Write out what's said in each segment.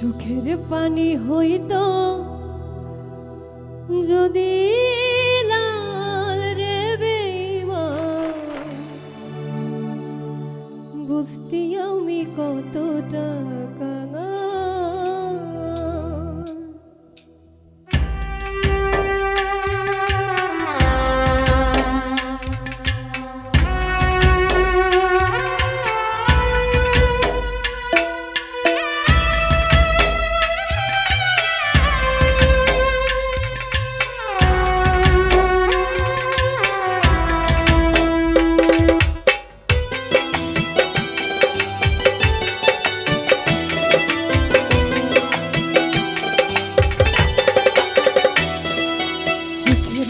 চোখের পানি হইত। যদি রে বুঝতি আমি কত টাকা।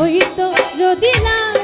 হইতো যদি না